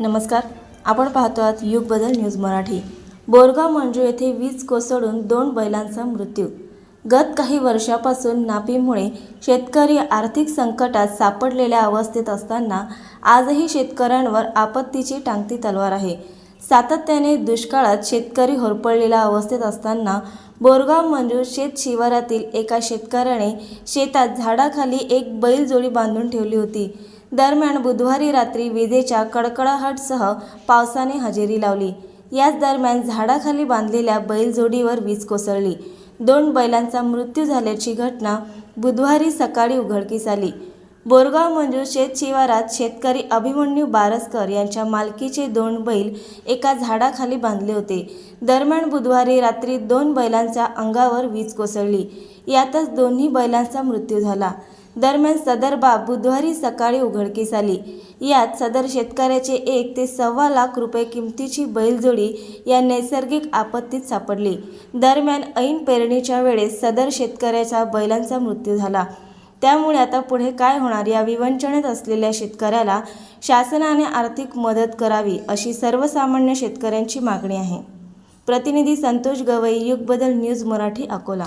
नमस्कार. आपण पाहतो आहात युग बदल न्यूज मराठी. बोरगाव मंजू येथे वीज कोसळून दोन बैलांचा मृत्यू. गत काही वर्षापासून नापीमुळे शेतकरी आर्थिक संकटात सापडलेल्या अवस्थेत असताना आजही शेतकऱ्यांवर आपत्तीची टांगती तलवार आहे. सातत्याने दुष्काळात शेतकरी होरपळलेल्या अवस्थेत असताना बोरगाव मंजूर शेत शिवारातील एका शेतकऱ्याने शेतात झाडाखाली एक बैलजोडी बांधून ठेवली होती. दरम्यान बुधवारी रात्री विजेच्या कडकडाहटसह पावसाने हजेरी लावली. याच दरम्यान झाडाखाली बांधलेल्या बैलजोडीवर वीज कोसळली. दोन बैलांचा मृत्यू झाल्याची घटना बुधवारी सकाळी उघडकीस आली. बोरगाव मंजूर शेत शिवारात शेतकरी अभिमन्यू बारसकर यांच्या मालकीचे दोन बैल एका झाडाखाली बांधले होते. दरम्यान बुधवारी रात्री दोन बैलांच्या अंगावर वीज कोसळली. यातच दोन्ही बैलांचा मृत्यू झाला. दरम्यान सदर बाब बुधवारी सकाळी उघडकीस आली. यात सदर शेतकऱ्याचे एक ते सव्वा लाख रुपये किमतीची बैलजोडी या नैसर्गिक आपत्तीत सापडली. दरम्यान ऐन पेरणीच्या वेळेस सदर शेतकऱ्याचा बैलांचा मृत्यू झाला. त्यामुळे आता पुढे काय होणार या विवंचनेत असलेल्या शेतकऱ्याला शासनाने आर्थिक मदत करावी अशी सर्वसामान्य शेतकऱ्यांची मागणी आहे. प्रतिनिधी संतोष गवई युग बदल न्यूज मराठी अकोला.